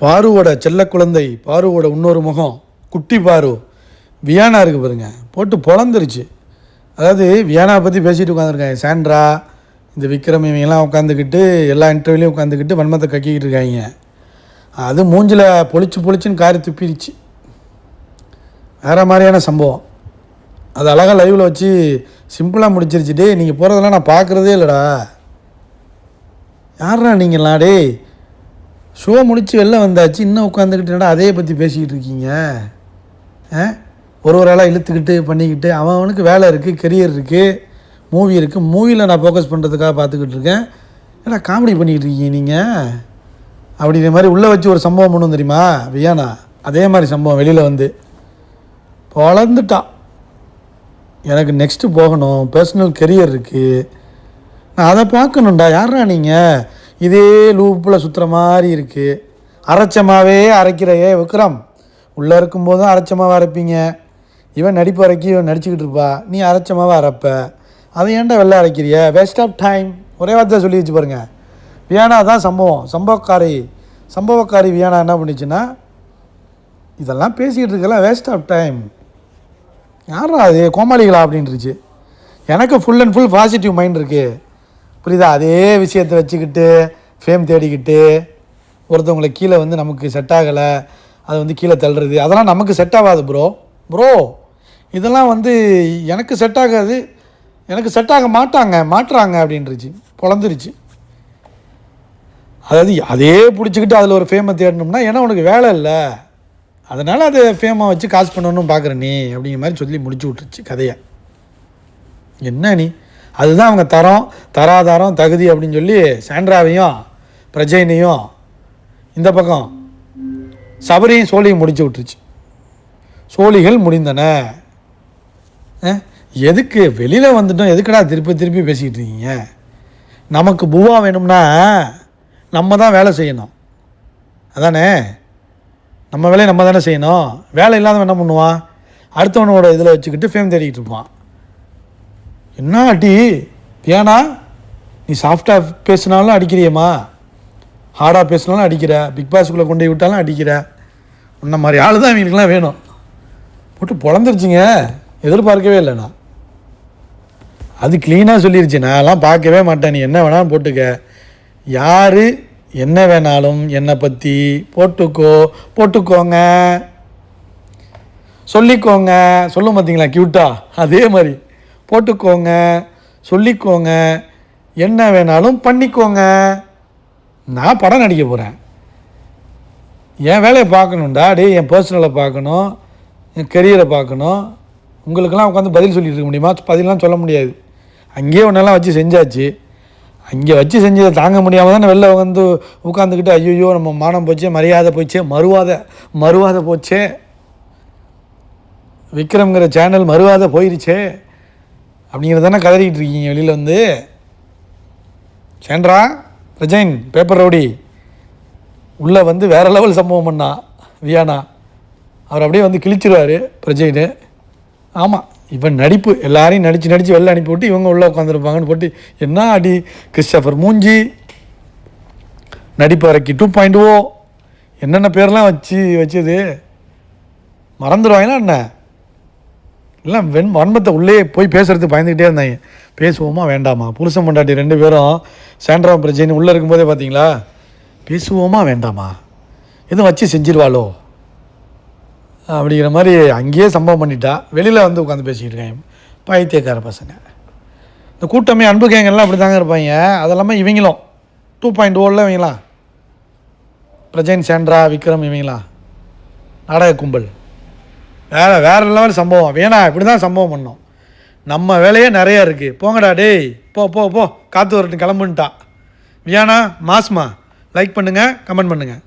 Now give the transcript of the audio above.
பாருவோட செல்ல குழந்தை பாருவோட இன்னொரு முகம் குட்டி பாரு. வியானா இருக்கு பாருங்க. போட்டு பொழந்துருச்சு. அதாவது வியானா பற்றி பேசிட்டு உட்காந்துருக்காங்க சாண்ட்ரா இந்த விக்ரம் இவங்கெல்லாம் உட்காந்துக்கிட்டு எல்லா இன்டர்வியூலையும் உட்காந்துக்கிட்டு வன்மத்தை கக்கிக்கிட்டு இருக்காங்க. அது மூஞ்சில் பொழிச்சு பொழிச்சுன்னு காரி துப்பிடுச்சு வேறு மாதிரியான சம்பவம். அது அழகாக லைவில் வச்சு சிம்பிளாக முடிச்சிருச்சு. டே நீங்கள் போகிறதெல்லாம் நான் பார்க்குறதே இல்லைடா. யாரா நீங்களா டே ஷோ முடித்து வெளில வந்தாச்சு இன்னும் உட்காந்துக்கிட்டு அதே பற்றி பேசிக்கிட்டு இருக்கீங்க. ஆ? ஒரு ஒரு ஆளாக இழுத்துக்கிட்டு பண்ணிக்கிட்டு அவன் அவனுக்கு வேலை இருக்குது கெரியர் இருக்குது மூவி இருக்குது மூவியில் நான் ஃபோக்கஸ் பண்ணுறதுக்காக பார்த்துக்கிட்டு இருக்கேன். ஏடா காமெடி பண்ணிக்கிட்டு இருக்கீங்க நீங்கள் அப்படிங்கிற மாதிரி உள்ளே வச்சு ஒரு சம்பவம் பண்ணும் தெரியுமா வியானா? அதே மாதிரி சம்பவம் வெளியில் வந்து. வளர்ந்துட்டான் எனக்கு நெக்ஸ்ட்டு போகணும் பர்சனல் கெரியர் இருக்குது நான் அதை பார்க்கணும்டா யாரா நீங்கள் இதே லூப்பில் சுற்றுற மாதிரி இருக்குது அரைச்சமாவே அரைக்கிறையே விக்ரம். உள்ளே இருக்கும்போதும் அரைச்சமாவை அரைப்பீங்க. இவன் நடிப்பு அரைக்கி இவன் நடிச்சுக்கிட்டு இருப்பா. நீ அரைச்சமாவை அரைப்ப. அதை ஏன்டா வெளில அரைக்கிறிய? வேஸ்ட் ஆஃப் டைம் ஒரே வார்த்தை சொல்லி வச்சு பாருங்கள் வியானா தான் சம்பவம். சம்பவக்காரி சம்பவக்காரி வியானா என்ன பண்ணிச்சுன்னா இதெல்லாம் பேசிக்கிட்டு இருக்கலாம் வேஸ்ட் ஆஃப் டைம் யாரா அது கோமாளிகளா அப்படின்ட்டுருச்சு எனக்கு full and full positive mind இருக்குது புரியுதா? அதே விஷயத்தை வச்சுக்கிட்டு ஃபேம் தேடிக்கிட்டு ஒருத்தவங்களை கீழே வந்து நமக்கு செட் ஆகலை அதை வந்து கீழே தள்ளுறது அதெல்லாம் நமக்கு செட் ஆகாது ப்ரோ ப்ரோ இதெல்லாம் வந்து எனக்கு செட் ஆகாது எனக்கு செட் ஆக மாட்டாங்க மாட்டுறாங்க அப்படின்ட்டுருச்சு பொழந்துருச்சு. அதாவது அதே பிடிச்சிக்கிட்டு அதில் ஒரு ஃபேமை தேடணும்னா ஏன்னா உனக்கு வேலை இல்லை. அதனால் அதை ஃபேமை வச்சு காசு பண்ணணும்னு பார்க்குற நீ அப்படிங்கிற மாதிரி சொல்லி முடிச்சு விட்டுருச்சு கதையை. என்ன நீ? அதுதான் அவங்க தரம் தராதாரம் தகுதி அப்படின்னு சொல்லி சாண்ட்ராவையும் பிரஜைனையும் இந்த பக்கம் சபரியும் சோழியும் முடிச்சு விட்டுருச்சு. சோழிகள் முடிந்தன. எதுக்கு வெளியில் வந்துட்டோம்? எதுக்குடா திருப்பி திருப்பி பேசிக்கிட்டு இருக்கீங்க? நமக்கு பூவா வேணும்னா நம்ம தான் வேலை செய்யணும். அதானே? நம்ம வேலையை நம்ம தானே செய்யணும். வேலை இல்லாதவன் என்ன பண்ணுவான்? அடுத்தவனோட இதில் வச்சுக்கிட்டு ஃபேம் தேடிக்கிட்டு இருப்பான். என்ன அடி ஏனா நீ சாஃப்டாக பேசினாலும் அடிக்கிறியம்மா. ஹார்டாக பேசினாலும் அடிக்கிற. பிக் பாஸ்க்குள்ளே கொண்டு விட்டாலும் அடிக்கிற. உன்ன மாதிரி ஆள் தான் இவங்களுக்குலாம் வேணும். போட்டு பொழந்துருச்சுங்க. எதிர்பார்க்கவே இல்லை நான். அது க்ளீனாக சொல்லிருச்சு. நான்லாம் பார்க்கவே மாட்டேன். நீ என்ன வேணாலும் போட்டுக்க. யார் என்ன வேணாலும் என்னை பற்றி போட்டுக்கோ. போட்டுக்கோங்க. சொல்லிக்கோங்க. சொல்லும் பார்த்தீங்களா க்யூட்டா அதே மாதிரி. போட்டுக்கோங்க சொல்லிக்கோங்க என்ன வேணாலும் பண்ணிக்கோங்க. நான் படம் நடிக்க போகிறேன் என் வேலையை பார்க்கணும்டா டேய் என் பர்சனலை பார்க்கணும் என் கெரியரை பார்க்கணும். உங்களுக்கெல்லாம் உட்காந்து பதில் சொல்லிட்டு இருக்க முடியுமா? பதிலாம் சொல்ல முடியாது. அங்கேயே ஒன்றெல்லாம் வச்சு செஞ்சாச்சு. அங்கே வச்சு செஞ்சதை தாங்க முடியாமல் தானே வெளில வந்து உட்காந்துக்கிட்டு ஐயோ நம்ம மானம் போச்சே மரியாதை போச்சே மறுவாத மறுவாத போச்சே. விக்ரம்ங்கிற சேனல் மறுவாத போயிருச்சே. அப்படிங்கிறத தானே கதறிக்கிட்டு இருக்கீங்க வெளியில் வந்து? சேண்ட்ரா பிரஜைன் பேப்பர் ரவுடி. உள்ளே வந்து வேறு லெவல் சம்பவம் பண்ணா வியானா. அவர் அப்படியே வந்து கிழிச்சிருவார் பிரஜைனு. ஆமாம் இவன் நடிப்பு எல்லாரையும் நடித்து நடித்து வெளில அனுப்பி விட்டு இவங்க உள்ளே உட்காந்துருப்பாங்கன்னு போட்டு என்ன அடி கிறிஸ்டபர் மூஞ்சி? நடிப்பு இறக்கி டூ பாயிண்ட் ஓ. என்னென்ன பேர்லாம் வச்சு வச்சது? மறந்துடுவாங்கன்னா என்ன? இல்லை வெண் வன்மத்தை உள்ளே போய் பேசுகிறது பயந்துக்கிட்டே இருந்தாங்க. பேசுவோமா வேண்டாமா? புருஷன் பொண்டாட்டி ரெண்டு பேரும் சேண்ட்ரா பிரஜின்னு உள்ளே இருக்கும்போதே பார்த்தீங்களா பேசுவோமா வேண்டாமா? எதுவும் வச்சு செஞ்சிருவாளோ? அப்படிங்கிற மாதிரி அங்கேயே சம்பவம் பண்ணிட்டா வெளியில் வந்து உட்காந்து பேசிக்கிட்டு இருக்காங்க பைத்தியக்கார பசங்க. இந்த கூட்டமே அன்பு கேங்கெல்லாம் அப்படி தாங்க இருப்பாங்க அதெல்லாமல் இவங்களும் டூ பாயிண்ட் ஓவில் இவங்களாம் பிரஜைன் சேண்ட்ரா விக்ரம் இவங்களாம் நாடக கும்பல். வேற வேறு லெவல் சம்பவம். வேணா இப்படி தான் சம்பவம் பண்ணோம். நம்ம வேலையே நிறையா இருக்குது போங்கடா டேய். போ போ போ. காற்று வரட்டும் கிளம்புன்ட்டா வியானா மாஸ்மா லைக் பண்ணுங்கள் கமெண்ட் பண்ணுங்கள்